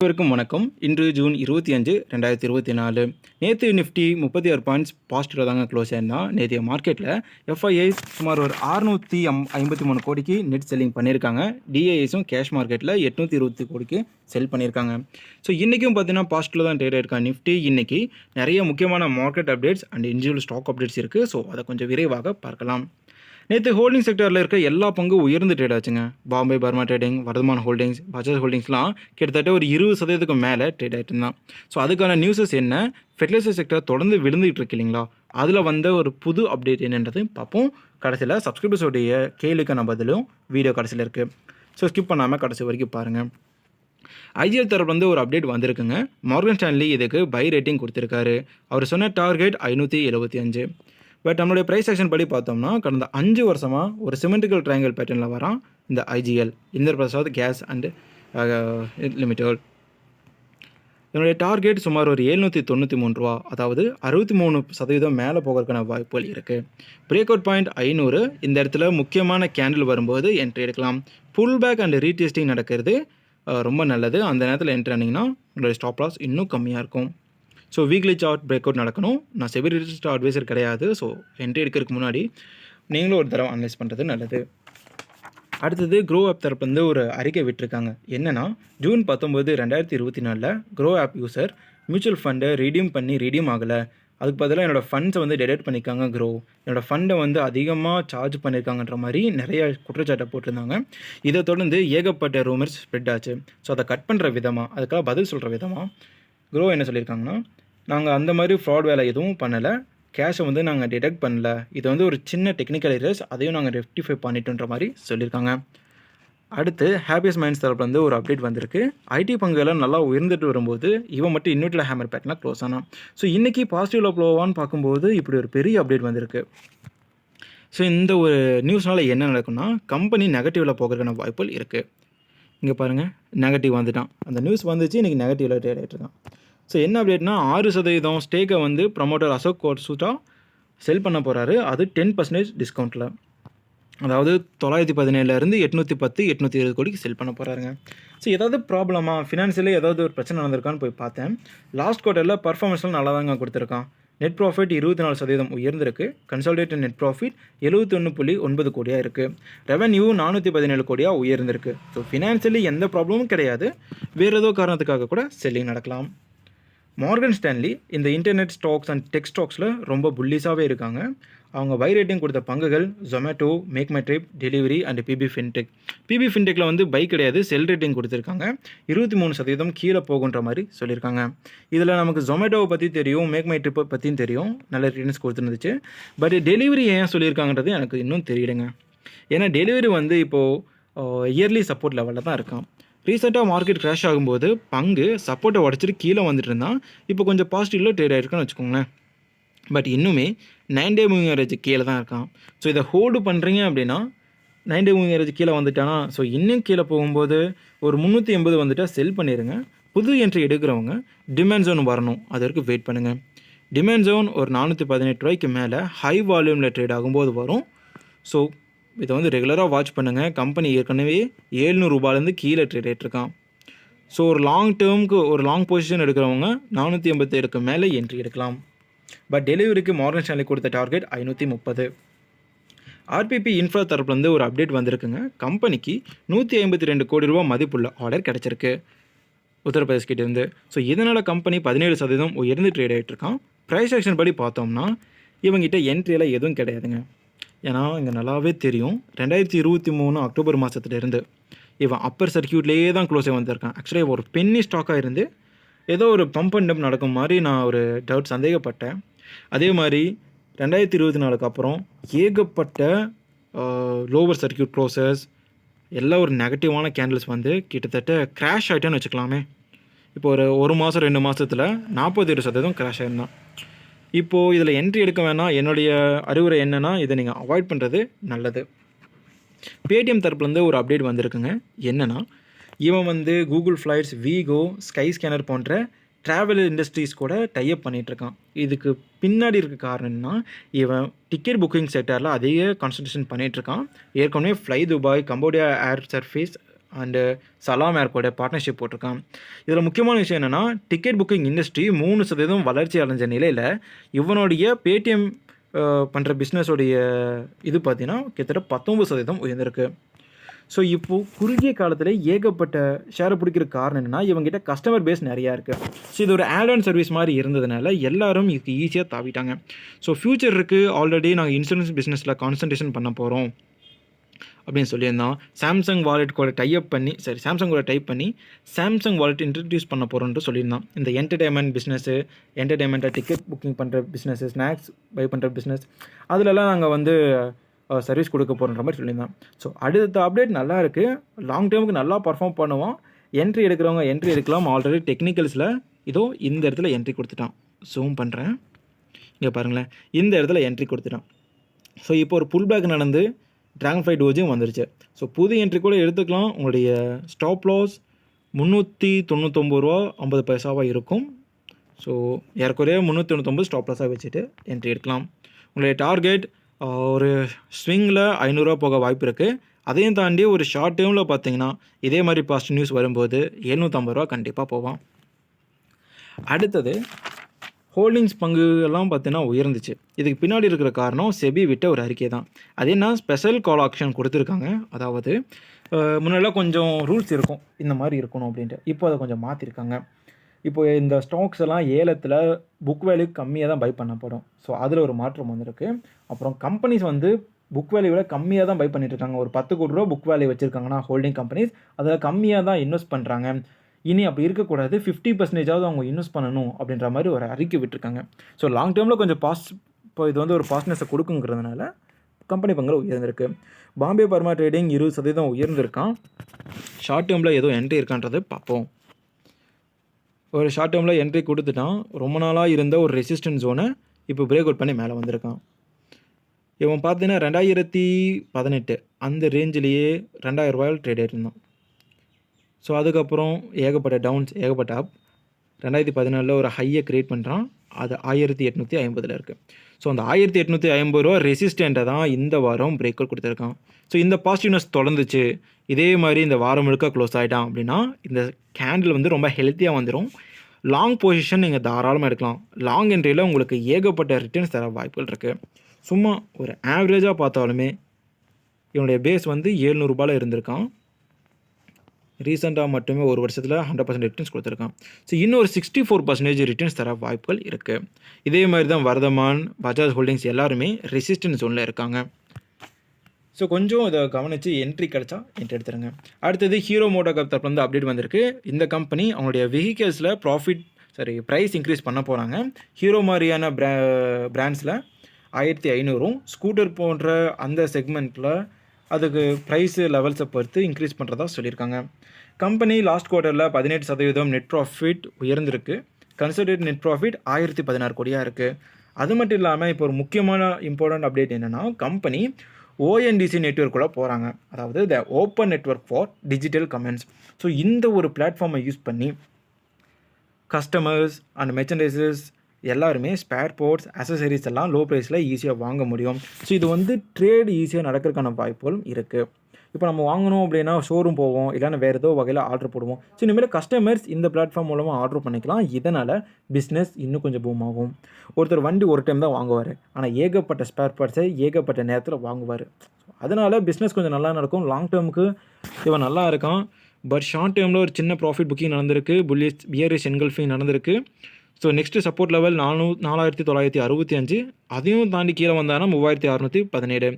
அனைவருக்கும் வணக்கம். இன்று ஜூன் இருபத்தி அஞ்சு ரெண்டாயிரத்தி இருபத்தி நாலு. நேற்று நிஃப்டி முப்பத்தி ஆறு பாயிண்ட்ஸ் பாசிட்டிவ் தாங்க க்ளோஸ் ஆயிருந்தான் நேற்றைய மார்க்கெட்டில் எஃப்ஐஐ சுமார் ஒரு அறுநூற்றி அம் ஐம்பத்தி மூணு கோடிக்கு நெட் செல்லிங் பண்ணியிருக்காங்க டிஐஎஸும் கேஷ் மார்க்கெட்டில் எட்நூற்றி இருபத்தி கோடிக்கு செல் பண்ணியிருக்காங்க ஸோ இன்றைக்கும் பார்த்தீங்கன்னா பாசிட்டிவ் தான் ட்ரேட் ஆயிருக்கா நிஃப்டி இன்றைக்கி நிறைய முக்கியமான market updates and individual stock updates இருக்குது ஸோ அதை கொஞ்சம் விரைவாக பார்க்கலாம். நேற்று ஹோல்டிங் செக்டரில் இருக்க எல்லா பங்கும் உயர்ந்து ட்ரேட் ஆச்சுங்க. Bombay Burma trading Vardhman holdings Bajaj ஹோல்டிங்ஸ்லாம் கிட்டத்தட்ட ஒரு இருபது சதவீதத்துக்கு மேலே ட்ரேட் ஆகிட்டு இருந்தான். ஸோ அதுக்கான நியூஸஸ் என்ன? ஃபெர்டிலைசர் செக்டர் தொடர்ந்து விழுந்துகிட்டு இருக்கு இல்லைங்களா? அதில் வந்த ஒரு புது அப்டேட் என்னன்றது பார்ப்போம். கடைசியில் சப்ஸ்கிரிபர்ஸோடைய கேளுக்கான பதிலும் வீடியோ கடைசியில் இருக்குது ஸோ ஸ்கிப் பண்ணாமல் கடைசி வரைக்கும் பாருங்கள் ஐஜிஎல் தரப்பு வந்து ஒரு அப்டேட் வந்திருக்குங்க. மார்கன் ஸ்டான்லி இதுக்கு பை ரேட்டிங் கொடுத்துருக்காரு. அவர் சொன்ன டார்கெட் ஐநூற்றி எழுபத்தி அஞ்சு. பட் நம்மளுடைய ப்ரைஸ் ஆக்ஷன் படி பார்த்தோம்னா கடந்த அஞ்சு வருஷமாக ஒரு சிமெண்ட்டிக்கல் ட்ரையாங்கல் பேட்டர்னில் வரான் இந்த IGL Indraprastha gas and limited இதனுடைய டார்கெட் சுமார் ஒரு எழுநூற்றி தொண்ணூற்றி மூணு ரூபா அதாவது அறுபத்தி மூணு சதவீதம் மேலே போகிறதுக்கான வாய்ப்புகள் இருக்குது பிரேக் அவுட் பாயிண்ட் ஐநூறு இந்த இடத்துல முக்கியமான கேண்டில் வரும்போது என்ட்ரி எடுக்கலாம். புல் பேக் அண்ட் ரீடெஸ்டிங் நடக்கிறது uh, ரொம்ப நல்லது. அந்த நேரத்தில் என்ட்ரி ஆனிங்கன்னா உங்களுடைய ஸ்டாப் லாஸ் இன்னும் கம்மியாக இருக்கும். So weekly chart break out நடக்கணும். நான் செவி ரிஜிஸ்டர் அட்வைசர் கிடையாது. ஸோ என்ட்ரி எடுக்கிறதுக்கு முன்னாடி நீங்களும் ஒரு தடவை அனலைஸ் பண்ணுறது நல்லது. அடுத்தது க்ரோ ஆப் தரப்புலேருந்து ஒரு அறிக்கை விட்டிருக்காங்க. என்னன்னா ஜூன் பத்தொம்போது ரெண்டாயிரத்தி இருபத்தி நாலில் க்ரோ ஆப் யூசர் மியூச்சுவல் ஃபண்டை ரீடீம் பண்ணி ரீடீம் ஆகலை. அதுக்கு பதிலாக என்னோடய ஃபண்ட்ஸை வந்து டெடெக்ட் பண்ணியிருக்காங்க க்ரோ என்னோடய ஃபண்டை வந்து அதிகமாக சார்ஜ் பண்ணியிருக்காங்கன்ற மாதிரி நிறைய குற்றச்சாட்டை போட்டிருந்தாங்க. இதை தொடர்ந்து ஏகப்பட்ட ரூமர்ஸ் ஸ்ப்ரெட் ஆச்சு. ஸோ அதை கட் பண்ணுற விதமாக அதுக்காக பதில் சொல்கிற விதமாக க்ரோ என்ன சொல்லியிருக்காங்கன்னா நாங்கள் அந்த மாதிரி ஃப்ராட் வேலை எதுவும் பண்ணலை. கேஷை வந்து நாங்கள் டிடெக்ட் பண்ணல. இது வந்து ஒரு சின்ன டெக்னிக்கல் எரர்ஸ் அதையும் நாங்கள் ரெக்டிஃபை பண்ணிட்டோன்ற மாதிரி சொல்லியிருக்காங்க. அடுத்து ஹாப்பியஸ் மைண்ட்ஸ் தரப்பில் வந்து ஒரு அப்டேட் வந்திருக்கு. ஐடி பங்குலாம் நல்லா உயர்ந்துட்டு வரும்போது இவன் மட்டும் இன்னொட்டில் ஹேமர் பேட்லாம் க்ளோஸ் ஆனான். ஸோ இன்றைக்கி பாசிட்டிவில் ப்ளோவான்னு பார்க்கும்போது இப்படி ஒரு பெரிய அப்டேட் வந்திருக்கு. ஸோ இந்த ஒரு நியூஸ்னால் என்ன நடக்கும்னா கம்பெனி நெகட்டிவில் போகிறதுக்கான வாய்ப்புகள் இருக்குது இங்கே பாருங்கள் நெகட்டிவ் வந்துட்டான். அந்த நியூஸ் வந்துச்சு இன்றைக்கி நெகட்டிவில் ட்ரேட் ஆகிட்டு இருக்கான் ஸோ என்ன அப்டேட்னா ஆறு சதவீதம் ஸ்டேக்கை வந்து ப்ரமோட்டர் அசோக் கோட்ஸூட்டா செல் பண்ண போகிறாரு அது டென் பர்சன்டேஜ் டிஸ்கவுண்ட்டில் அதாவது தொள்ளாயிரத்தி பதினேழுலேருந்து எட்நூற்றி பத்து எட்நூற்றி இருபது கோடிக்கு செல் பண்ண போகிறாருங்க ஸோ ஏதாவது ப்ராப்ளமா ஃபினான்ஷியலே ஏதாவது ஒரு பிரச்சனை நடந்திருக்கான்னு போய் பார்த்தேன். லாஸ்ட் குவார்ட்டரில் பர்ஃபார்மன்ஸ்லாம் நல்லா தாங்க கொடுத்துருக்கான். நெட் ப்ராஃபிட் இருபத்தி நாலு சதவீதம் உயர்ந்திருக்கு. கன்சால்டேட்டட் நெட் ப்ராஃபிட் எழுபத்தொன்று புள்ளி ஒன்பது கோடியாக இருக்குது ரெவன்யூ நானூற்றி பதினேழு கோடியாக உயர்ந்திருக்கு. ஸோ ஃபினான்ஷியலி எந்த ப்ராப்ளமும் கிடையாது. வேறு ஏதோ காரணத்துக்காக கூட செல்லிங் நடக்கலாம். மார்கன் ஸ்டான்லி இந்த இன்டர்நெட் ஸ்டாக்ஸ் அண்ட் டெக் ஸ்டாக்ஸில் ரொம்ப புல்லிஸாகவே இருக்காங்க. அவங்க பை ரேட்டிங் கொடுத்த பங்குகள் Zomato make my trip Delhivery and BP fintech BP ஃபின்டெக்கில் வந்து பை கிடையாது செல் ரேட்டிங் கொடுத்துருக்காங்க. இருபத்தி மூணு சதவீதம் கீழே போகுன்ற மாதிரி சொல்லியிருக்காங்க. இதில் நமக்கு ஜொமேட்டோவை பற்றி தெரியும் மேக் மை ட்ரிப்பை பற்றியும் தெரியும். நல்ல ரிட்டர்ன்ஸ் கொடுத்துருந்துச்சு. பட் டெலிவரி ஏன் சொல்லியிருக்காங்கன்றது எனக்கு இன்னும் தெரியலைங்க. ஏன்னா டெலிவரி வந்து இப்போது இயர்லி சப்போர்ட் லெவலில் தான் இருக்கான் ரீசெண்டாக மார்க்கெட் க்ராஷ் ஆகும்போது பங்கு சப்போர்ட்டை உடச்சிட்டு கீழே வந்துட்டு இருந்தான் இப்போ கொஞ்சம் பாசிட்டிவில் ட்ரேட் ஆகிருக்குன்னு வச்சுக்கோங்களேன். பட் இன்னுமே நைன் டே மூவிங் ஆவரேஜ் கீழே தான் இருக்கான். ஸோ இதை ஹோல்டு பண்ணுறீங்க அப்படின்னா நைன் டே மூவிங் ஆவரேஜ் கீழே வந்துட்டானா ஸோ இன்னும் கீழே போகும்போது ஒரு முந்நூற்றி எண்பது வந்துட்டால் செல் பண்ணிடுங்க புது என்ட்ரி எடுக்கிறவங்க டிமாண்ட் ஜோன் வரணும். அது வரைக்கும் வெயிட் பண்ணுங்கள் டிமாண்ட் ஜோன் ஒரு நானூற்றி பதினெட்டு ரூபாய்க்கு மேலே ஹை வால்யூமில் ட்ரேட் ஆகும்போது வரும். ஸோ இதை வந்து ரெகுலராக வாட்ச் பண்ணுங்கள் கம்பெனி ஏற்கனவே ஏழ்நூறுபாலேருந்து கீழே ட்ரேட் ஆகிட்ருக்கான் ஸோ ஒரு லாங் டேர்முக்கு ஒரு லாங் பொசிஷன் எடுக்கிறவங்க நானூற்றி எண்பத்தேழுக்கு மேலே என்ட்ரி எடுக்கலாம். பட் டெலிவரிக்கு மார்கன் ஸ்டான்லி கொடுத்த டார்கெட் ஐநூற்றி முப்பது. ஆர்பிபி இன்ஃப்ரா தரப்புலேருந்து ஒரு அப்டேட் வந்திருக்குங்க. கம்பெனிக்கு நூற்றி ஐம்பத்தி ரெண்டு கோடி ரூபா மதிப்புள்ள ஆர்டர் கிடச்சிருக்கு. உத்தரப்பிரதேஷ் கிட்டேருந்து ஸோ இதனால் கம்பெனி பதினேழு சதவீதம் உயர்ந்து ட்ரேட் ஆகிட்டு இருக்கான் ப்ரைஸ் ஆக்ஷன் படி பார்த்தோம்னா இவங்ககிட்ட என்ட்ரியெல்லாம் எதுவும் கிடையாதுங்க. ஏன்னா இங்கே நல்லாவே தெரியும். ரெண்டாயிரத்தி இருபத்தி மூணு அக்டோபர் மாதத்துலேருந்து இவன் அப்பர் சர்க்கியூட்லேயே தான் க்ளோஸே வந்திருக்கான். ஆக்சுவலி ஒரு பென்னி ஸ்டாக்காக இருந்து ஏதோ ஒரு பம்ப் அண்ட் டம்ப் நடக்கும் மாதிரி நான் ஒரு டவுட் சந்தேகப்பட்டேன். அதே மாதிரி ரெண்டாயிரத்தி இருபத்தி நாலுக்கு அப்புறம் ஏகப்பட்ட லோவர் சர்க்கியூட் க்ளோசஸ் எல்லாம் ஒரு நெகட்டிவான கேண்டில்ஸ் வந்து கிட்டத்தட்ட க்ராஷ் ஆகிட்டேன்னு வச்சுக்கலாமே. இப்போ ஒரு ஒரு மாதம் ரெண்டு மாதத்தில் நாற்பத்தி ஏழு சதவீதம் க்ராஷ் ஆயிருந்தான். இப்போது இதில் என்ட்ரி எடுக்க வேணாம். என்னுடைய அறிவுரை என்னென்னா இதை நீங்கள் அவாய்ட் பண்ணுறது நல்லது. பேடிஎம் தரப்புலேருந்து ஒரு அப்டேட் வந்திருக்குங்க. என்னென்னா இவன் வந்து Google Flights Wego Skyscanner போன்ற ட்ராவல் இண்டஸ்ட்ரீஸ் கூட டைப் பண்ணிகிட்ருக்கான் இதுக்கு பின்னாடி இருக்க காரணம்னா இவன் டிக்கெட் புக்கிங் செக்டரில் அதிக கான்சன்ட்ரேஷன் பண்ணிகிட்ருக்கான் ஏற்கனவே fly Dubai Cambodia air surface and Salam ஏர்போர்ட்டை partnership போட்டிருக்கான். இதில் முக்கியமான விஷயம் என்னென்னா டிக்கெட் புக்கிங் இண்டஸ்ட்ரி மூணு சதவீதம் வளர்ச்சி அடைஞ்ச நிலையில் இவனுடைய பேடிஎம் பண்ணுற பிஸ்னஸோடைய இது பார்த்தீங்கன்னா கிட்டத்தட்ட பத்தொம்பது சதவீதம் உயர்ந்திருக்கு. ஸோ இப்போது குறுகிய காலத்தில் ஏகப்பட்ட ஷேரை பிடிக்கிற காரணம் என்னென்னா இவங்ககிட்ட கஸ்டமர் பேஸ் நிறையா இருக்குது ஸோ இது ஒரு ஆட் ஆன் சர்வீஸ் மாதிரி இருந்ததுனால எல்லாரும் இதுக்கு ஈஸியாக தாவிட்டாங்க. ஸோ ஃப்யூச்சர் இருக்குது ஆல்ரெடி நாங்கள் இன்சூரன்ஸ் பிஸ்னஸில் கான்சன்ட்ரேஷன் பண்ண போகிறோம் அப்படின்னு சொல்லியிருந்தான் சாம்சங் வாலெட் கூட டைப் பண்ணி சரி சாம்சங் கூட டைப் பண்ணி சாம்சங் வாலெட் இன்ட்ரடியூஸ் பண்ண போகிறோன்ட்டு சொல்லியிருந்தான். இந்த என்டர்டைன்மெண்ட் பிஸ்னஸ்ஸு என்டர்டைன்மெண்ட்டாக டிக்கெட் புக்கிங் பண்ணுற பிஸ்னஸ்ஸு ஸ்நாக்ஸ் பை பண்ணுற பிஸ்னஸ் அதிலலாம் நாங்கள் வந்து சர்வீஸ் கொடுக்க போகிறோன்ற மாதிரி சொல்லியிருந்தான். ஸோ அடுத்த அப்டேட் நல்லா இருக்குது லாங் டேர்முக்கு நல்லா பர்ஃபார்ம் பண்ணுவோம். என்ட்ரி எடுக்கிறவங்க என்ட்ரி எடுக்கலாம். ஆல்ரெடி டெக்னிக்கல்ஸில் இதோ இந்த இடத்துல என்ட்ரி கொடுத்துட்டான். ஜூம் பண்ணுறேன் இங்கே பாருங்களேன். இந்த இடத்துல என்ட்ரி கொடுத்துட்டான். ஸோ இப்போ ஒரு புல் பேக் நடந்து ட்ராகன் ஃபைட் டோஜும் வந்துருச்சு. ஸோ புது என்ட்ரி கூட எடுத்துக்கலாம். உங்களுடைய ஸ்டாப் லாஸ் முந்நூற்றி தொண்ணூத்தொம்பது ரூபா ஐம்பது பைசாவாக இருக்கும். ஸோ ஏறக்குறைய முந்நூற்றி தொண்ணூத்தொம்பது ஸ்டாப் லாஸாக வச்சுட்டு என்ட்ரி எடுக்கலாம். உங்களுடைய டார்கெட் ஒரு ஸ்விங்கில் ஐநூறுரூவா போக வாய்ப்பு இருக்குது அதையும் தாண்டி ஒரு ஷார்ட் டேர்மில் பார்த்தீங்கன்னா இதே மாதிரி பாசிட்டிவ் நியூஸ் வரும்போது எழுநூற்றம்பது ரூபா கண்டிப்பாக போவான் அடுத்தது ஹோல்டிங்ஸ் பங்கு எல்லாம் பார்த்தீங்கன்னா உயர்ந்துச்சு. இதுக்கு பின்னாடி இருக்கிற காரணம் செபி விட்ட ஒரு அறிக்கை தான். அது என்ன? ஸ்பெஷல் கால் ஆக்ஷன் கொடுத்துருக்காங்க. அதாவது முன்னெல்லாம் கொஞ்சம் ரூல்ஸ் இருக்கும். இந்த மாதிரி இருக்கணும் அப்படின்ட்டு. இப்போ அதை கொஞ்சம் மாற்றிருக்காங்க இப்போ இந்த ஸ்டாக்ஸ் எல்லாம் ஏலத்தில் புக் வேல்யூ கம்மியாக தான் பை பண்ணப்படும் ஸோ அதில் ஒரு மாற்றம் வந்திருக்கு. அப்புறம் கம்பெனிஸ் வந்து புக் வேல்யூவில் கம்மியாக தான் பை பண்ணிட்டு இருக்காங்க. ஒரு பத்து கோடி ரூபா புக் வேல்யூ வச்சுருக்காங்கன்னா ஹோல்டிங் கம்பெனிஸ் அதில் கம்மியாக தான் இன்வெஸ்ட் பண்ணுறாங்க இனி அப்படி இருக்கக்கூடாது. ஃபிஃப்டி பர்சன்டேஜாவது அவங்க இன்வெஸ்ட் பண்ணணும் அப்படின்ற மாதிரி ஒரு அறிக்கை விட்டுருக்காங்க. ஸோ லாங் டேர்மில் கொஞ்சம் பாஸ் இப்போ இது வந்து ஒரு பாஸ்னஸை கொடுக்குங்கிறதுனால கம்பெனி பங்குல உயர்ந்திருக்கு. பாம்பே பர்மா ட்ரேடிங் இருபது சதவீதம் உயர்ந்திருக்கான். ஷார்ட் டேர்மில் ஏதோ என்ட்ரி இருக்கான்றது பார்ப்போம். ஒரு ஷார்ட் டேர்மில் என்ட்ரி கொடுத்துட்டான். ரொம்ப நாளாக இருந்த ஒரு ரெசிஸ்டன்ஸ் ஜோனை இப்போ பிரேக் அவுட் பண்ணி மேலே வந்திருக்கான். இவன் பார்த்தீங்கன்னா ரெண்டாயிரத்தி பதினெட்டு அந்த ரேஞ்சிலேயே ரெண்டாயிரம் ரூபாயில் ட்ரேட் ஆகிருந்தான் ஸோ அதுக்கப்புறம் ஏகப்பட்ட டவுன்ஸ் ஏகப்பட்ட அப் ரெண்டாயிரத்தி பதினாலில் ஒரு ஹையை க்ரியேட் பண்ணுறான் அது ஆயிரத்தி எட்நூற்றி ஐம்பதில் இருக்குது ஸோ அந்த ஆயிரத்தி எட்நூற்றி ஐம்பது ரூபா ரெசிஸ்டண்ட்டை தான் இந்த வாரம் பிரேக் அவுட் கொடுத்துருக்கான். ஸோ இந்த பாசிட்டிவ்னஸ் தொடர்ந்துச்சு. இதே மாதிரி இந்த வாரம் முழுக்க க்ளோஸ் ஆகிட்டான் அப்படின்னா இந்த கேண்டில் வந்து ரொம்ப ஹெல்த்தியாக வந்துடும் லாங் பொசிஷன் நீங்கள் தாராளமாக எடுக்கலாம். லாங் என்ட்ரியில் உங்களுக்கு ஏகப்பட்ட ரிட்டர்ன்ஸ் தர வாய்ப்புகள் இருக்குது சும்மா ஒரு ஆவரேஜாக பார்த்தாலுமே இவனுடைய பேஸ் வந்து ஏழ்நூறுபாவில் இருந்திருக்கான். ரீசெண்டாக மட்டுமே ஒரு வருஷத்தில் ஹண்ட்ரட் பர்சன்ட் ரிட்டர்ன்ஸ் கொடுத்துருக்கான். ஸோ இன்னும் ஒரு சிக்ஸ்டி ஃபோர் பர்சன்டேஜ் ரிட்டர்ன்ஸ் தர வாய்ப்புகள் இருக்குது இதே மாதிரி தான் வர்தமான் பஜாஜ் ஹோல்டிங்ஸ் எல்லாருமே ரெசிஸ்டன்ஸ் ஜோனில் இருக்காங்க. ஸோ கொஞ்சம் இதை கவனித்து என்ட்ரி கிடச்சா என்ட்ரி எடுத்துருங்க. அடுத்தது ஹீரோ மோட்டோ கப் தரப்புலேருந்து அப்டேட் வந்திருக்கு. இந்த கம்பெனி அவங்களுடைய வெஹிக்கல்ஸில் ப்ராஃபிட் சாரி ப்ரைஸ் இன்க்ரீஸ் பண்ண போகிறாங்க ஹீரோ மாதிரியான ப்ரா பிராண்ட்ஸில் ஆயிரத்தி ஐநூறும் ஸ்கூட்டர் போன்ற அந்த செக்மெண்ட்டில் அதுக்கு ப்ரைஸு லெவல்ஸை பொறுத்து இன்க்ரீஸ் பண்ணுறதா சொல்லியிருக்காங்க. கம்பெனி லாஸ்ட் குவார்ட்டரில் பதினெட்டு சதவீதம் நெட் ப்ராஃபிட் உயர்ந்திருக்கு. கன்சல்டேட் நெட் ப்ராஃபிட் ஆயிரத்தி பதினாறு கோடியாக இருக்குது அது மட்டும் இல்லாமல் இப்போ ஒரு முக்கியமான இம்பார்ட்டன்ட் அப்டேட் என்னென்னா கம்பெனி ஓஎன்டிசி நெட்ஒர்க்குள்ளே போகிறாங்க அதாவது the open network for digital comments so இந்த ஒரு பிளாட்ஃபார்மை யூஸ் பண்ணி கஸ்டமர்ஸ் அண்ட் மெர்ச்சன்டைசஸ் எல்லாருமே ஸ்பேர் போர்ட்ஸ் அசசரிஸ் எல்லாம் லோ ப்ரைஸில் ஈஸியாக வாங்க முடியும். ஸோ இது வந்து ட்ரேட் ஈஸியாக நடக்கிறதுக்கான வாய்ப்புகளும் இருக்குது இப்போ நம்ம வாங்கணும் அப்படின்னா ஷோரூம் போவோம் இல்லைன்னா வேறு ஏதோ வகையில் ஆர்டர் போடுவோம். ஸோ இனிமேல் கஸ்டமர்ஸ் இந்த பிளாட்ஃபார்ம் மூலமாக ஆர்டர் பண்ணிக்கலாம். இதனால் பிஸ்னஸ் இன்னும் கொஞ்சம் பூம் ஆகும். ஒருத்தர் வண்டி ஒரு டைம் தான் வாங்குவார். ஆனால் ஏகப்பட்ட ஸ்பேர் பார்ட்ஸை ஏகப்பட்ட நேரத்தில் வாங்குவார். அதனால் பிஸ்னஸ் கொஞ்சம் நல்லா நடக்கும். லாங் டேர்முக்கு இவன் நல்லா இருக்கான். பட் ஷார்ட் டேர்மில் ஒரு சின்ன ப்ராஃபிட் புக்கிங் நடந்திருக்கு. புல்லிஸ் பியரிஸ் என்கல்ஃபிங் நடந்திருக்கு. ஸோ நெக்ஸ்ட்டு சப்போர்ட் லெவல் நானூ நாலாயிரத்தி தொள்ளாயிரத்தி அறுபத்தி அஞ்சு. அதையும் தாண்டி கீழே வந்தாங்கன்னா மூவாயிரத்தி அறநூற்றி பதினேழு.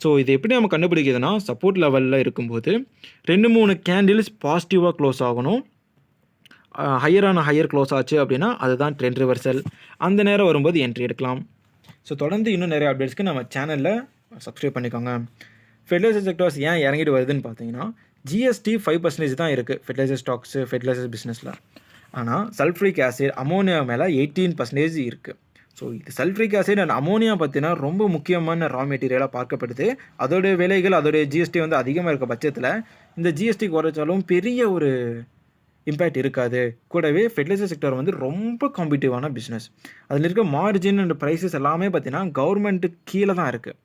ஸோ இது எப்படி நம்ம கண்டுபிடிக்கிறதுனா சப்போர்ட் லெவலில் இருக்கும்போது ரெண்டு மூணு கேண்டில்ஸ் பாசிட்டிவாக க்ளோஸ் ஆகணும். ஹையரான ஹையர் க்ளோஸ் ஆச்சு அப்படின்னா அதுதான் ட்ரெண்ட் ரிவர்சல் அந்த நேரம் வரும்போது என்ட்ரி எடுக்கலாம். ஸோ தொடர்ந்து இன்னும் நிறைய அப்டேட்ஸ்க்கு நம்ம சேனலில் சப்ஸ்கிரைப் பண்ணிக்கோங்க. ஃபெர்டிலைசர் செக்டர்ஸ் ஏன் இறங்கிட்டு வருதுன்னு பார்த்தீங்கன்னா ஜிஎஸ்டி ஃபைவ் பர்சன்டேஜ் தான் இருக்குது ஃபெர்டிலைசர் ஸ்டாக்ஸு ஃபெர்டிலைசர் பிஸ்னஸில் ஆனால் சல்ஃப்ரிக் ஆசிட் அமோனியா மேலே எயிட்டீன் பர்சன்டேஜ் இருக்குது ஸோ இது சல்ஃப்ரிக் ஆசிட் அண்ட் அமோனியா பார்த்தீங்கன்னா ரொம்ப முக்கியமான ரா மெட்டீரியலாக பார்க்கப்படுது. அதோடைய விலைகள் அதோடைய ஜிஎஸ்டி வந்து அதிகமாக இருக்க பட்சத்தில் இந்த ஜிஎஸ்டி குறைச்சாலும் பெரிய ஒரு இம்பேக்ட் இருக்காது. கூடவே ஃபெர்டிலைசர் செக்டர் வந்து ரொம்ப காம்படிட்டிவான பிஸ்னஸ் அதில் இருக்க மார்ஜின் அண்ட் ப்ரைஸஸ் எல்லாமே பார்த்தீங்கன்னா கவர்மெண்ட்டு கீழே தான் இருக்குது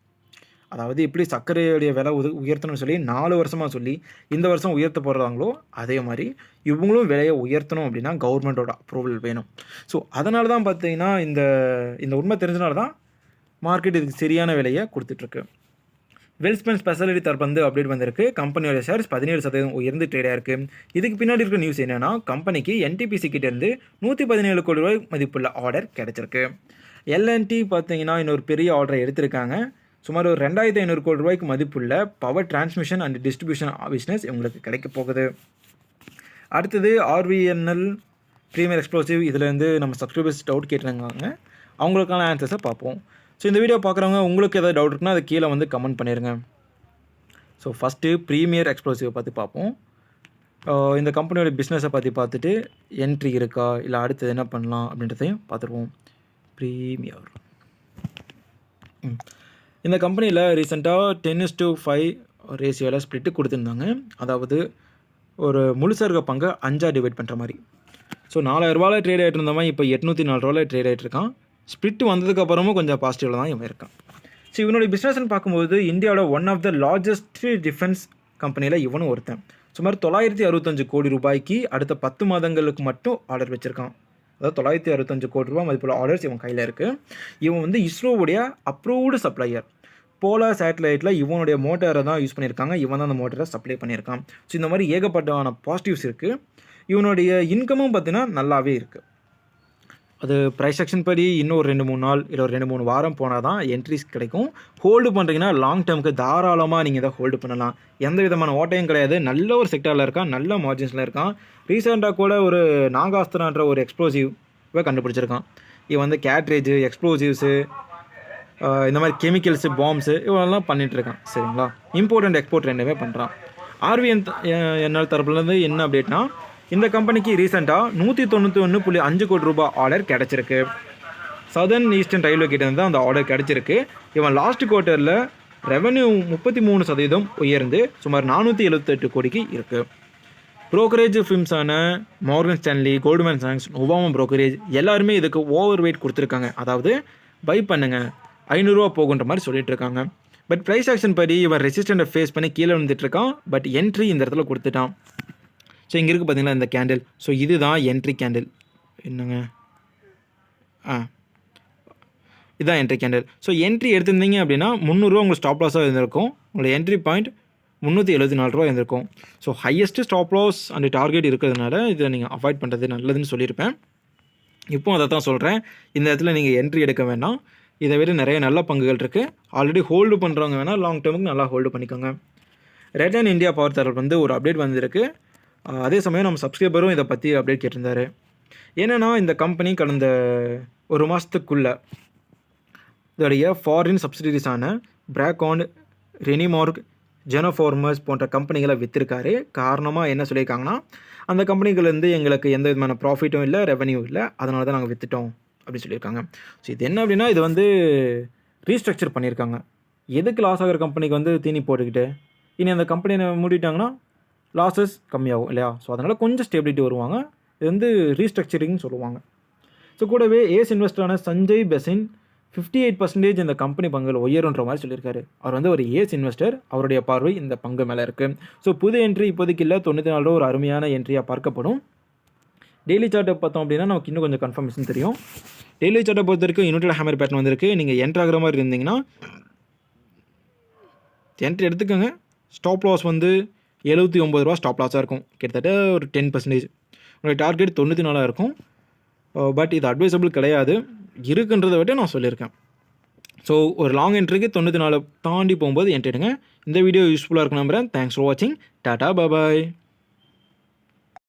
அதாவது எப்படி சர்க்கரையுடைய விலை உது உயர்த்தணும்னு சொல்லி நாலு வருஷமாக சொல்லி இந்த வருஷம் உயர்த்த போடுறாங்களோ அதே மாதிரி இவங்களும் விலையை உயர்த்தணும் அப்படின்னா கவர்மெண்ட்டோட அப்ரூவல் வேணும். ஸோ அதனால தான் பார்த்தீங்கன்னா இந்த இந்த உண்மை தெரிஞ்சனால தான் மார்க்கெட் இதுக்கு சரியான விலையை கொடுத்துட்ருக்கு. வெல்ஸ்பென் ஸ்பெஷாலிட்டி தரப்பு அப்டேட் வந்திருக்கு. கம்பெனியோட ஷேர்ஸ் பதினேழு சதவீதம் உயர்ந்து ட்ரேடாக இருக்குது இதுக்கு பின்னாடி இருக்க நியூஸ் என்னென்னா கம்பெனிக்கு என்டிபிசி கிட்டேருந்து நூற்றி பதினேழு கோடி ரூபாய் மதிப்புள்ள ஆர்டர் கிடச்சிருக்கு. எல்என்டி பார்த்தீங்கன்னா இன்னொரு பெரிய ஆர்டரை எடுத்திருக்காங்க. சுமார் ஒரு ரெண்டாயிரத்தி ஐநூறு கோடி ரூபாய்க்கு மதிப்புள்ள power transmission and distribution business இவங்களுக்கு கிடைக்க போகுது. அடுத்தது ஆர்விஎன்எல் ப்ரீமியர் எக்ஸ்ப்ளோசிவ் இதுலேருந்து நம்ம சப்ஸ்கிரைபர்ஸ் டவுட் கேட்டிருக்காங்க அவங்களுக்கான ஆன்சர்ஸை பார்ப்போம். ஸோ இந்த வீடியோ பார்க்குறவங்க உங்களுக்கு ஏதாவது டவுட் இருக்குன்னா அது கீழே வந்து கமெண்ட் பண்ணிடுங்க ஸோ ஃபஸ்ட்டு ப்ரீமியர் எக்ஸ்ப்ளோசிவை பற்றி பார்ப்போம். இந்த கம்பெனியோட பிஸ்னஸை பற்றி பார்த்துட்டு என்ட்ரி இருக்கா? இல்லை அடுத்தது என்ன பண்ணலாம் அப்படின்றதையும் பார்த்துருவோம். ப்ரீமியர் ம். இந்த கம்பெனியில் ரீசெண்டாக டென் இஸ் டு ஃபைவ் ரேஷியோவில் ஸ்ப்ளிட்டு கொடுத்துருந்தாங்க. அதாவது ஒரு முழுசாக இருக்க பங்கை அஞ்சாக டிவைட் பண்ணுற மாதிரி. ஸோ நாலாயிரரூபாவில் ட்ரேட் ஆகிட்டு இருந்தவன் இப்போ எட்நூற்றி நாலு ரூபாவில் ட்ரேட் ஆகிட்டு இருக்கான். ஸ்ப்ளிட் வந்ததுக்கப்புறமும் கொஞ்சம் பாசிட்டிவில் தான் இவன் இருக்கான். ஸோ இவனுடைய பிஸ்னஸ்னு பார்க்கும்போது இந்தியாவோட one of the largest defence கம்பெனியில் இவனும் ஒருத்தன். சுமார் தொள்ளாயிரத்தி அறுபத்தஞ்சு கோடி ரூபாய்க்கு அடுத்த பத்து மாதங்களுக்கு மட்டும் ஆர்டர் வச்சுருக்கான். அதாவது தொள்ளாயிரத்தி அறுபத்தஞ்சு கோடி ரூபாய் மதிப்புள்ள ஆர்டர்ஸ் இவன் கையில் இருக்குது இவன் வந்து இஸ்ரோவுடைய அப்ரூவ்டு சப்ளையர் போலார் சேட்டலைட்டில் இவனுடைய மோட்டரை தான் யூஸ் பண்ணியிருக்காங்க. இவன் தான் அந்த மோட்டரை சப்ளை பண்ணியிருக்கான். ஸோ இந்த மாதிரி ஏகப்பட்டமான பாசிட்டிவ்ஸ் இருக்குது இவனுடைய இன்கமும் பார்த்தீங்கன்னா நல்லாவே இருக்குது அது ப்ரைஸ் செக்ஷன் படி இன்னும் ஒரு ரெண்டு மூணு நாள் இல்லை ஒரு ரெண்டு மூணு வாரம் போனால் தான் என்ட்ரிஸ் கிடைக்கும். ஹோல்டு பண்ணுறீங்கன்னா லாங் டேர்முக்கு தாராளமாக நீங்கள் இதை ஹோல்டு பண்ணலாம். எந்த விதமான ஓட்டையும் கிடையாது. நல்ல ஒரு செக்டரில் இருக்கான் நல்ல மார்ஜின்ஸில் இருக்கான். ரீசெண்டாக கூட ஒரு நாகாஸ்திரான்ற ஒரு எக்ஸ்ப்ளோசிவை கண்டுபிடிச்சிருக்கான். இவன் வந்து கேட்ரேஜ் எக்ஸ்ப்ளோசிவ்ஸு இந்த மாதிரி கெமிக்கல்ஸு பாம்ஸு இவெல்லாம் பண்ணிகிட்ருக்கான் சரிங்களா? இம்போர்ட் அண்ட் எக்ஸ்போர்ட் ரெண்டுமே பண்ணுறான் ஆர்விஎன் என்னால் தரப்புலேருந்து என்ன அப்டேட்னா இந்த கம்பெனிக்கு ரீசெண்டாக நூற்றி தொண்ணூற்றி ஒன்று புள்ளி அஞ்சு கோடி ரூபாய் ஆர்டர் கிடச்சிருக்கு. சதர்ன் ஈஸ்டர்ன் ரயில்வே கிட்டேருந்து தான் அந்த ஆர்டர் கிடச்சிருக்கு. இவன் லாஸ்ட் குவார்ட்டரில் ரெவன்யூ முப்பத்தி மூணு சதவீதம் உயர்ந்து சுமார் நானூற்றி எழுபத்தெட்டு கோடிக்கு இருக்குது ப்ரோக்கரேஜ் ஃபிம்ஸான மார்கன் ஸ்டான்லி கோல்ட்மேன் சாங்ஸ் ஒபாமா ப்ரோக்கரேஜ் எல்லாருமே இதுக்கு ஓவர் வெயிட் கொடுத்துருக்காங்க. அதாவது பை பண்ணுங்கள் ஐநூறுரூவா போகுன்ற மாதிரி சொல்லிட்டு இருக்காங்க. பட் ப்ரைஸ் ஆக்ஷன் படி இவன் ரெசிஸ்டண்ட்டை ஃபேஸ் பண்ணி கீழே வந்துட்டு இருக்கான். பட் என்ட்ரி இந்த இடத்துல கொடுத்துட்டான். ஸோ இங்கே இருக்குது பார்த்தீங்களா இந்த கேண்டில் ஸோ இதுதான் என்ட்ரி கேண்டில் என்னங்க? ஆ. இதுதான் என்ட்ரி கேண்டில் ஸோ என்ட்ரி எடுத்திருந்தீங்க அப்படின்னா முந்நூறுரூவா உங்களுக்கு ஸ்டாப் லாஸாக இருந்திருக்கும். உங்களோட என்ட்ரி பாயிண்ட் முந்நூற்றி எழுபத்தி நாலு ரூபா இருந்திருக்கும். So highest stop loss and target இருக்கிறதுனால இதை நீங்கள் அவாய்ட் பண்ணுறது நல்லதுன்னு சொல்லியிருப்பேன். இப்போ அதை தான் சொல்கிறேன் இந்த இடத்துல நீங்கள் என்ட்ரி எடுக்க வேண்டாம் இதை விட நிறைய நல்ல பங்குகள் இருக்குது ஆல்ரெடி ஹோல்டு பண்ணுறவங்க வேணால் லாங் டேர்முக்கு நல்லா ஹோல்டு பண்ணிக்கோங்க. ரெட் அண்ட் இந்தியா பவர் தரப்பு வந்து ஒரு அப்டேட் வந்திருக்கு. அதே சமயம் நம்ம சப்ஸ்கிரைபரும் இதை பற்றி அப்டேட் கேட்டிருந்தாரு. என்னென்னா இந்த கம்பெனி கடந்த ஒரு மாதத்துக்குள்ளே இதோடைய ஃபாரின் சப்சிடரிஸான பிராக்கான் ரெனிமார்க் ஜெனோஃபார்மர்ஸ் போன்ற கம்பெனிகளை விற்றுருக்காரு காரணமாக என்ன சொல்லியிருக்காங்கன்னா அந்த கம்பெனிகள்லேருந்து எங்களுக்கு எந்த விதமான ப்ராஃபிட்டும் இல்லை ரெவன்யூ இல்லை. அதனால தான் நாங்கள் விற்றுட்டோம் அப்படின்னு சொல்லியிருக்காங்க. ஸோ இது என்ன அப்படின்னா இது வந்து ரீஸ்ட்ரக்சர் பண்ணியிருக்காங்க. எதுக்கு லாஸ் ஆகிற கம்பெனிக்கு வந்து தீனி போட்டுக்கிட்டு? இனி அந்த கம்பெனியை மூடிட்டாங்கன்னா லாஸஸ் கம்மியாகும் இல்லையா? ஸோ அதனால் கொஞ்சம் ஸ்டெபிலிட்டி வருவாங்க. இது வந்து ரீஸ்ட்ரக்சரிங்னு சொல்லுவாங்க. ஸோ கூடவே ஏஸ் இன்வெஸ்டரான சஞ்சய் பெசின் ஃபிஃப்டி எயிட் பர்சன்டேஜ் இந்த கம்பெனி பங்குகள் உயருன்ற மாதிரி சொல்லியிருக்காரு. அவர் வந்து ஒரு ஏஸ் இன்வெஸ்டர் அவருடைய பார்வை இந்த பங்கு மேலே இருக்குது ஸோ புது என்ட்ரி இப்போதைக்கு இல்லை. தொண்ணூற்றி நாலு ரூபா ஒரு அருமையான என்ட்ரியாக பார்க்கப்படும். டெய்லி சார்ட்டை பார்த்தோம் அப்படின்னா நமக்கு இன்னும் கொஞ்சம் கன்ஃபர்மேஷன் தெரியும். டெய்லி சார்ட்டை பொறுத்த வரைக்கும் யூனிட்டில் ஹேமர் பேட்டர்ன் வந்திருக்கு. நீங்கள் என்ட்ரு ஆகிற மாதிரி இருந்தீங்கன்னா என்ட்ரி எடுத்துக்கோங்க. ஸ்டாப் லாஸ் வந்து எழுபத்தி ஒம்பது ரூபா ஸ்டாப் லாஸாக இருக்கும். கிட்டத்தட்ட ஒரு டென் பர்சன்டேஜ் உங்களுடைய டார்கெட் தொண்ணூற்றி நாலாக இருக்கும். Uh, பட் இது அட்வைசபிள் கிடையாது. இருக்குன்றதை விட நான் சொல்லியிருக்கேன். ஸோ ஒரு லாங் என்ட்ரிக்கு தொண்ணூற்றி நாலு தாண்டி போகும்போது என்ட்ரிடுங்க இந்த வீடியோ யூஸ்ஃபுல்லாக இருக்கணும் நம்புறேன். தேங்க்ஸ் ஃபார் வாட்சிங் டாடா பாபாய்